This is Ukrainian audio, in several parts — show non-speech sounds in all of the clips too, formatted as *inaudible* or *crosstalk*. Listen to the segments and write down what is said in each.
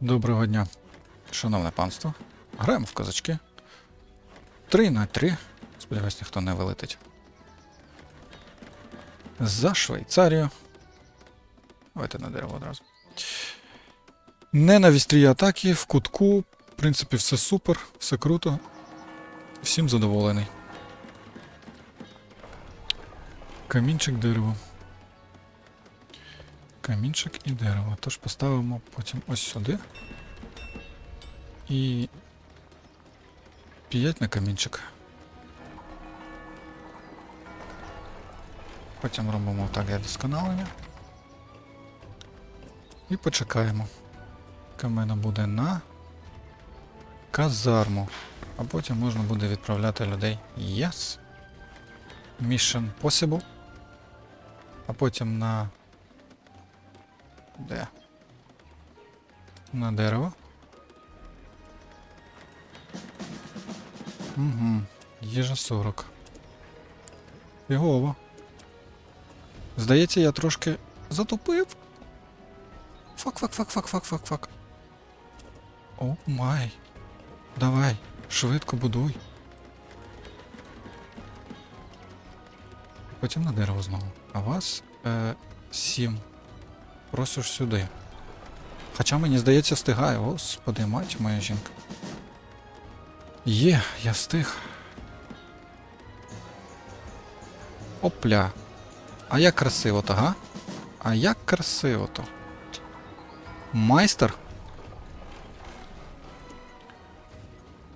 Доброго дня, шановне панство. Граємо в козачки. 3 на 3. Сподіваюсь, ніхто не вилетить. За Швейцарію. Давайте на дерево одразу. Не на вістрі атаки, в кутку. В принципі, все супер, все круто. Всім задоволений. Камінчик дерево. Камінчик і дерево. Тож поставимо потім ось сюди. І 5 на камінчик. Потім робимо так для досконалення. І почекаємо. Камена буде на казарму. А потім можна буде відправляти людей. Yes. Mission possible. А потім на. Де? На дерево. Угу. Їжа 40. Фігово. Здається, я трошки затупив. Фак, фак, фак, фак, фак, фак, фак. О май. Давай, швидко будуй. Потім на дерево знову. А вас е, сім. Просиш сюди. Хоча мені здається, встигає. Господи, мать моя жінка. Є, я встиг. Опля. А як красиво-то, га? А як красиво-то. Майстер?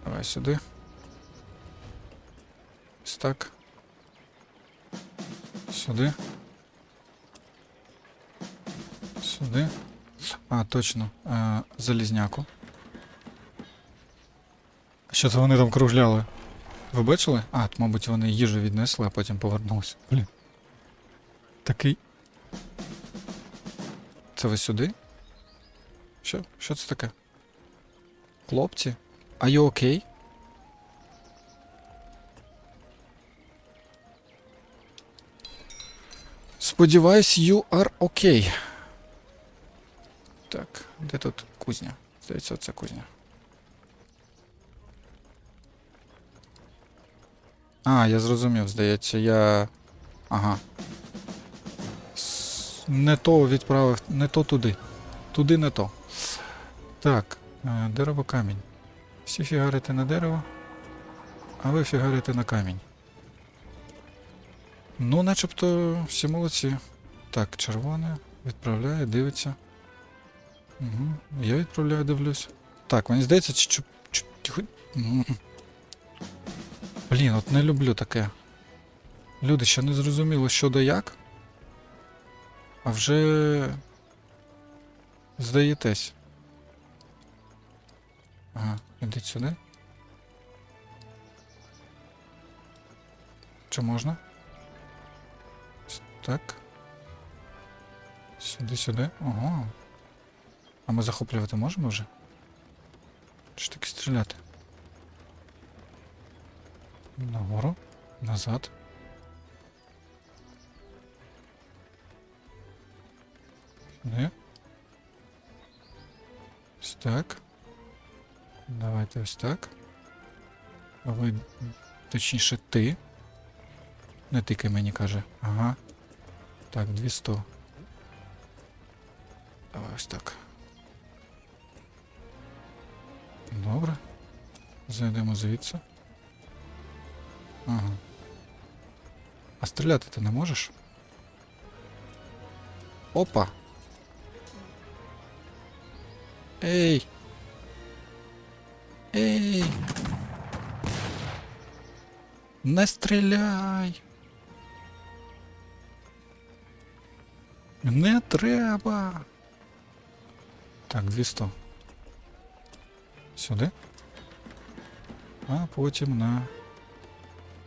Давай сюди. Ось так. Сюди. Сюди. А, точно. Е, залізняку. Що це вони там кружляли? Ви бачили? А, мабуть, вони їжу віднесли, а потім повернулися. Блін. Такий. Це ви сюди? Що? Що це таке? Хлопці? А you окей? Сподіваюсь, you are okay. Так, де тут кузня? Здається, це кузня. А, я зрозумів, здається, я. Ага. Не то відправив, не то туди. Туди не то. Так, е, дерево камінь. Всі фігарите на дерево, а ви фігарите на камінь. Ну, начебто всі молодці. Так, червоне, відправляє, дивиться. Угу. Я відправляю, дивлюсь. Так, мені здається, чи тихо- Блін, от не люблю таке. Люди ще не зрозуміло, що да як. А вже. Здаєтесь. Ага, ідіть сюди. Чи можна? Так. Сюди, сюди. Ого. А ми захоплювати можемо вже? Ж таки стріляти? Нагору, назад. Сюди. Ось так. Давайте ось так. А ви, точніше, ти. Не тикай мені каже. Ага. Так, 200. Давай ось так. Добре. Зайдемо звідси. Ага. А стріляти ти не можеш? Опа! Ей! Ей! Не стріляй! Не треба! Так, 200. Сюди. А потім на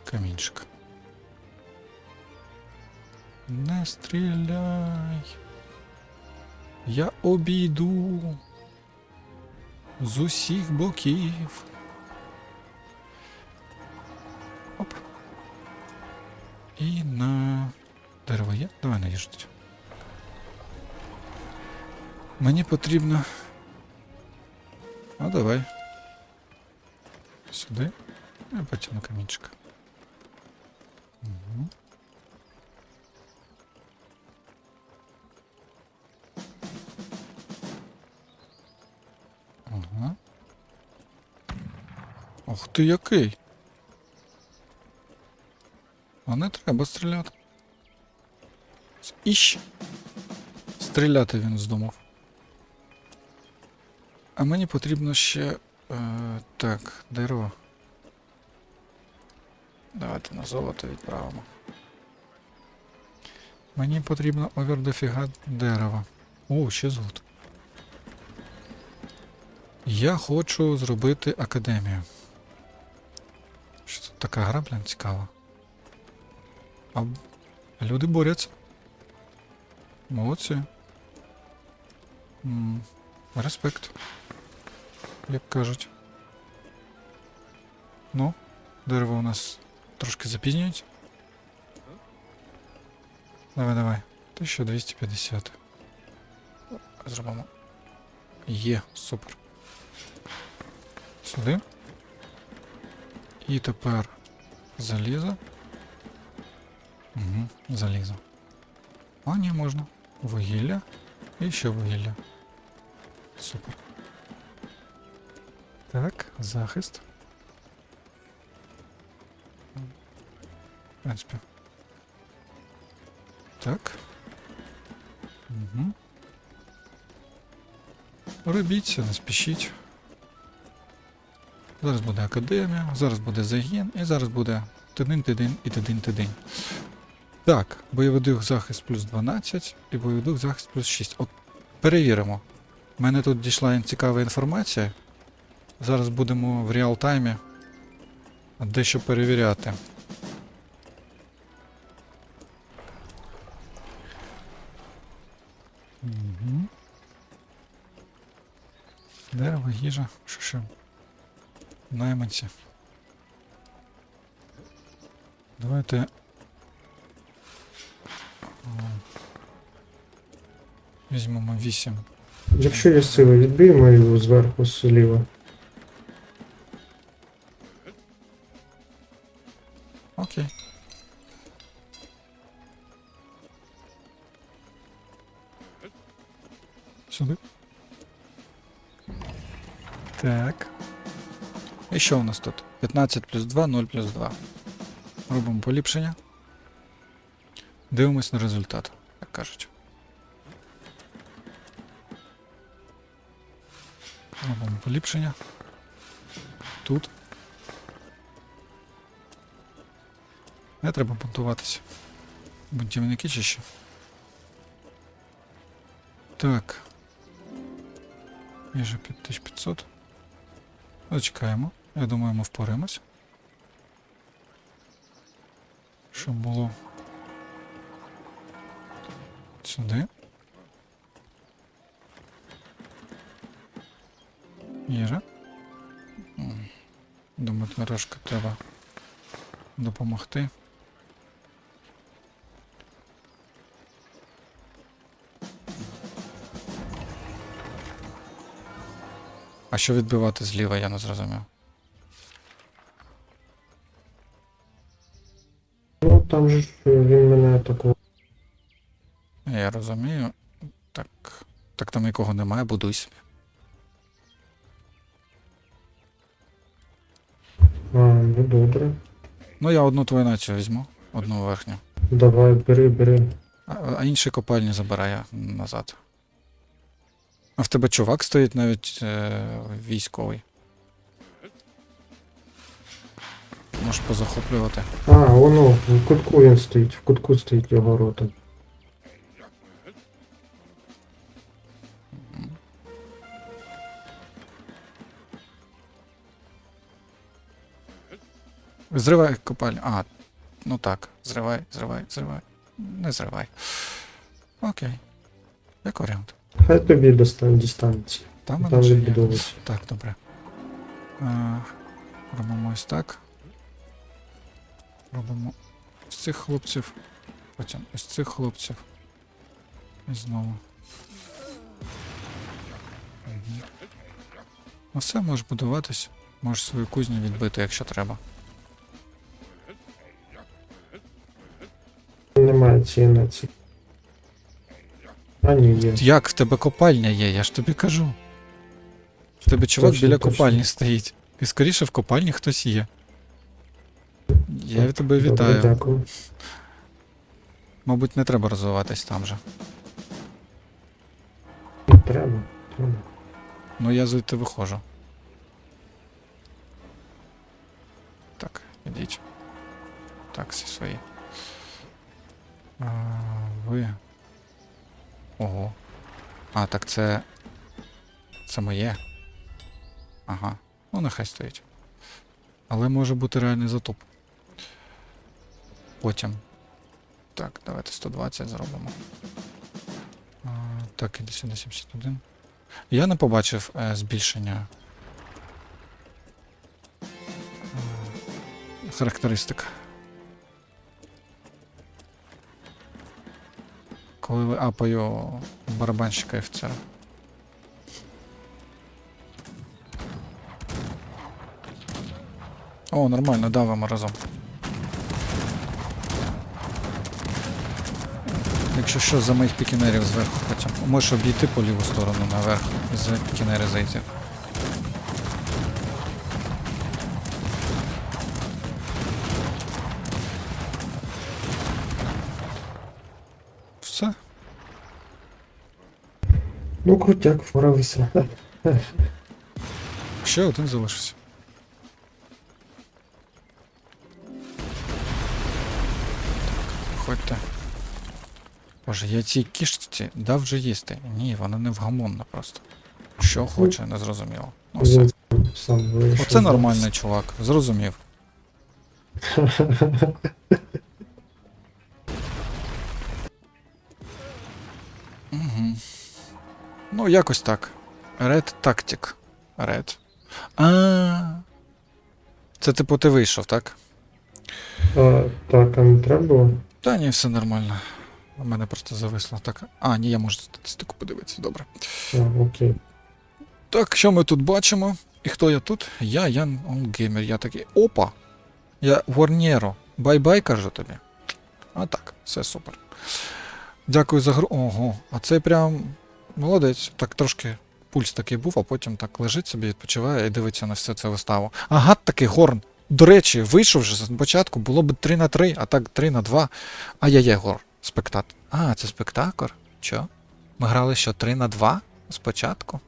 камінчик. Не стріляй. Я обійду з усіх боків. Оп. І на дерево є? Давай наїжджать. Мені потрібно Ну давай. Сюди. І потім на камінчик. Угу. Ага. Ух ти який. А не треба стріляти. Іщ. Стріляти він здумав. А мені потрібно ще. Е, так, дерево. Давайте на золото відправимо. Мені потрібно овер дофіга дерева. О, ще золото. Я хочу зробити академію. Що це така гра, блін, цікава. А люди борються. Молодці. М, Респект. Як кажуть. Ну, дерево у нас трошки запізнюється. Давай, давай. 1250. Зробимо. Є, супер. Сюди. І тепер залізо. Угу, залізо. А, ні, можна. Вугілля. І ще вугілля. Супер. Так, захист. В принципі. Так. Угу. Робіться, не спішіть. Зараз буде академія, зараз буде загін, і зараз буде тидин, тидин і тидин, тидин. Так, бойовий дух захист плюс 12 і бойовий дух захист плюс 6. От перевіримо. У мене тут дійшла цікава інформація. Зараз будемо в реал-таймі дещо перевіряти. Угу. Дерево, їжа, що ще? Найманці. Давайте. Візьмемо 8. Якщо є сила, відбиймо його зверху зліва. Сюди. Так. І що у нас тут? 15 плюс 2, 0 плюс 2. Робимо поліпшення. Дивимось на результат, як кажуть. Робимо поліпшення. Тут. Не треба бунтуватися. Бунтівники чи що? Так. Є же 5500. Зачекаємо. Я думаю, ми впораємось. Щоб було. Сюди. Їжа. Думаю, трошки треба допомогти. А що відбивати зліва, я не зрозумів. Ну там же він мене атакував. Я розумію. Так. Так там нікого немає, будуй собі. А, ну добре. Ну я одну твою націю візьму, одну верхню. Давай, бери, бери. А, а інші копальні забираю назад. А в тебе чувак стоїть навіть е, військовий. Можеш позахоплювати. А, воно, в кутку він стоїть, в кутку стоїть його рота. Зривай копальню. А, ну так, зривай, зривай, зривай. Не зривай. Окей. Як варіант. Хай тобі достан дістанеться. Там, Там мене вже є. відбудовується. Так, добре. Е, робимо ось так. Робимо ось цих хлопців. Потім ось цих хлопців. І знову. Мгм. Ну все, можеш будуватись. Можеш свою кузню відбити, якщо треба. Немає цієї нації. А є. Як в тебе копальня є, я ж тобі кажу. В тебе чувак Точно, біля точно. копальні стоїть. І скоріше в копальні хтось є. Я тебе Добре, вітаю. дякую. Мабуть, не треба розвиватись там же. Треба, треба. Ну я звідти виходжу. Так, ідіть. Так, всі свої. А, ви. Ого. А, так це. Це моє. Ага. Ну, нехай стоїть. Але може бути реальний затоп. Потім. Так, давайте 120 зробимо. А, так, іди сюди 71. Я не побачив е, збільшення е, характеристик. Коли ви апаю барабанщика офіцера. О, нормально, давимо разом. Якщо що, за моїх пікінерів зверху потім. Можеш обійти по ліву сторону наверх і за пікінери зайти. Ну, крутяк, впоралися. Ще один залишився. Виходьте. Боже, я цій кішці дав вже їсти. Ні, вона невгамонна просто. Що хоче, не зрозуміло. Ну все. Оце нормальний чувак, зрозумів. *laughs* Ну, якось так. Red Tactic. Red. А. Це типу ти вийшов, так? А, так, а не треба було? Та ні, все нормально. У мене просто зависло. Так. А, ні, я можу статистику подивитися, добре. А, окей. Так, що ми тут бачимо? І хто я тут? Я, Ян Олгеймер. Я такий. Опа! Я Ворнєро. Бай-бай, кажу тобі. А так, все супер. Дякую за гру. Ого, а це прям молодець. Так трошки пульс такий був, а потім так лежить собі, відпочиває і дивиться на все це виставу. Ага, такий горн. До речі, вийшов вже спочатку, було б 3 на 3, а так 3 на 2. Ай-яй-яй, гор. Спектат. А, це спектакл? Чо? Ми грали що 3 на 2 спочатку?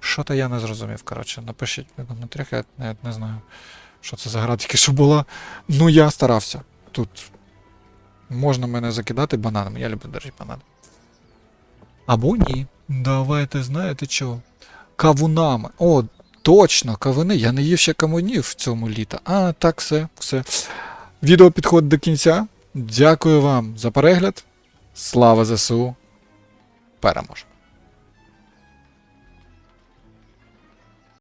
Що то я не зрозумів, коротше. Напишіть в коментарях, я навіть не знаю, що це за гра тільки що була. Ну, я старався. Тут можна мене закидати бананом. Я люблю держати банан. Або ні. Давайте знаєте що? Кавунами. О, точно, кавуни. Я не їв ще кавунів в цьому літа. А, так, все, все. Відео підходить до кінця. Дякую вам за перегляд. Слава ЗСУ. Переможе.